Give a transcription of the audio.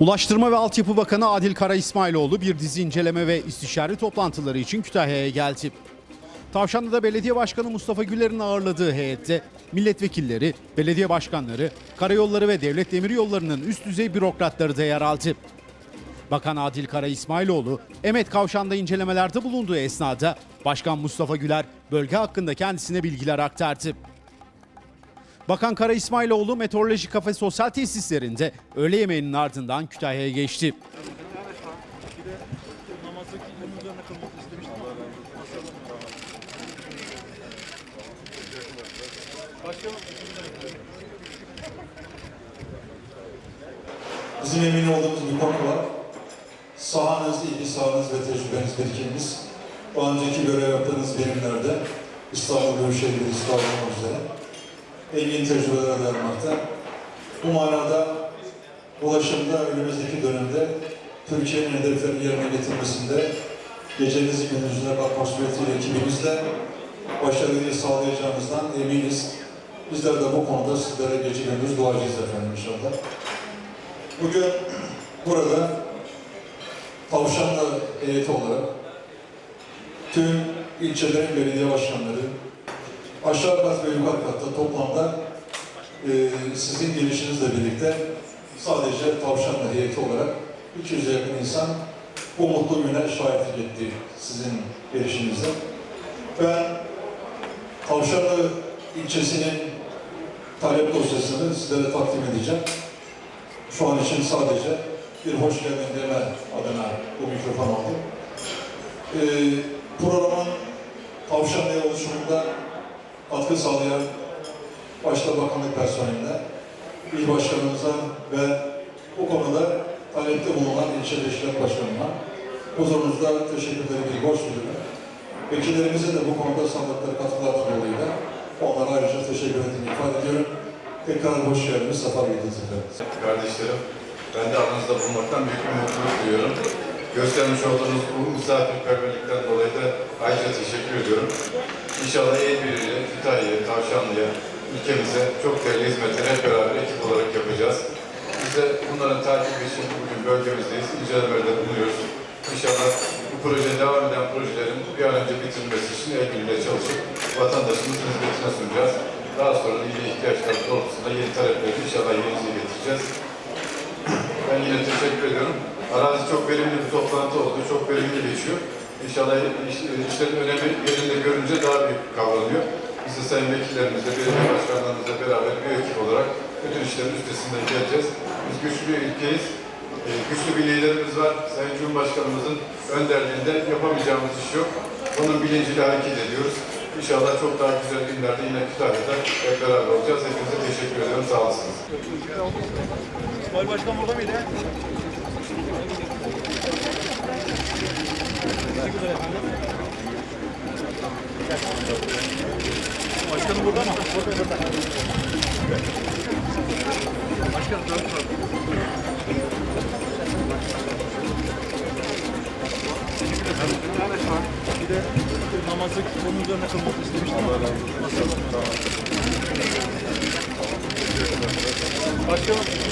Ulaştırma ve Altyapı Bakanı Adil Kara İsmailoğlu bir dizi inceleme ve istişare toplantıları için Kütahya'ya geldi. Tavşanlı'da Belediye Başkanı Mustafa Güler'in ağırladığı heyette milletvekilleri, belediye başkanları, karayolları ve devlet demiryollarının üst düzey bürokratları da yer aldı. Bakan Adil Kara İsmailoğlu, Emet Kavşan'da incelemelerde bulunduğu esnada Başkan Mustafa Güler bölge hakkında kendisine bilgiler aktardı. Bakan Kara İsmailoğlu Meteoroloji Kafe Sosyal Tesislerinde öğle yemeğinin ardından Kütahya'ya geçti. Bizim emin olduğumuz bir konu var. Sahanız, ilgi sahanız ve tecrübeniz, birikiminiz. Daha önceki görev yaptığınız birimlerde İstanbul Büyükşehir olmak üzere engin tecrübeler vermekte. Bu manada ulaşımda önümüzdeki dönemde Türkiye'nin hedeflerini yerine getirmesinde gecenizi gündüzüne bakmak suretiyle ekibimizle başarıyı sağlayacağımızdan eminiz. Bizler de bu konuda sizlere gece gündüz duacıyız efendim inşallah. Bugün burada Tavşanlı heyeti olarak tüm ilçelerin belediye başkanları aşağı kat ve yukarı katta toplamda e, sizin gelişinizle birlikte sadece Tavşanlı heyeti olarak 200'e yakın insan bu mutlu güne şahitlik etti sizin gelişinizde. Ben Tavşanlı ilçesinin talep dosyasını sizlere takdim edeceğim. Şu an için sadece bir hoş geldin deme adına bu mikrofon aldım. Ee, programın tavşanlıya oluşumunda katkı sağlayan başta bakanlık personeline, il başkanımıza ve bu konuda talepte bulunan ilçe teşkilat başkanına huzurunuzda teşekkürleri bir borç duyuyorum. Vekillerimize de bu konuda sandıkları katkılardan dolayı onlara ayrıca teşekkür ettiğimi ifade ediyorum. Tekrar hoş geldiniz, sefa getirdiniz. Kardeşlerim, ben de aranızda bulunmaktan büyük bir mutluluk duyuyorum. Göstermiş olduğunuz bu misafirperverlikten dolayı da ayrıca teşekkür ediyorum. İnşallah birliğiyle Kütahya'ya, Tavşanlı'ya, ülkemize çok değerli hizmetleri hep beraber ekip olarak yapacağız. Biz de bunların takibi için bugün bölgemizdeyiz, incelemelerde bulunuyoruz. İnşallah bu proje devam eden projelerin bir an önce bitirilmesi için birliğiyle çalışıp vatandaşımızın hizmetine sunacağız. Daha sonra da yeni ihtiyaçlar doğrultusunda yeni talepleri inşallah yerinize getireceğiz. Ben yine teşekkür ediyorum. Arazi çok verimli bir toplantı oldu. Çok verimli geçiyor. İnşallah iş, işlerin önemi yerinde görünce daha büyük kavranıyor. Biz de sayın vekillerimizle, belediye başkanlarımızla beraber bir ekip olarak bütün işlerin üstesinden geleceğiz. Biz güçlü bir ülkeyiz. Ee, güçlü bir liderimiz var. Sayın Cumhurbaşkanımızın önderliğinde yapamayacağımız iş yok. Bunun bilinciyle hareket ediyoruz. İnşallah çok daha güzel günlerde yine Kütahya'da hep beraber olacağız. Hepinize teşekkür ediyorum. Sağ olasınız. Başkan burada mıydı? Başkanım burada mı? Burada burada. Başkanım dön Bir de namazı onun üzerine kılmak istemiştim ama. Başkanım.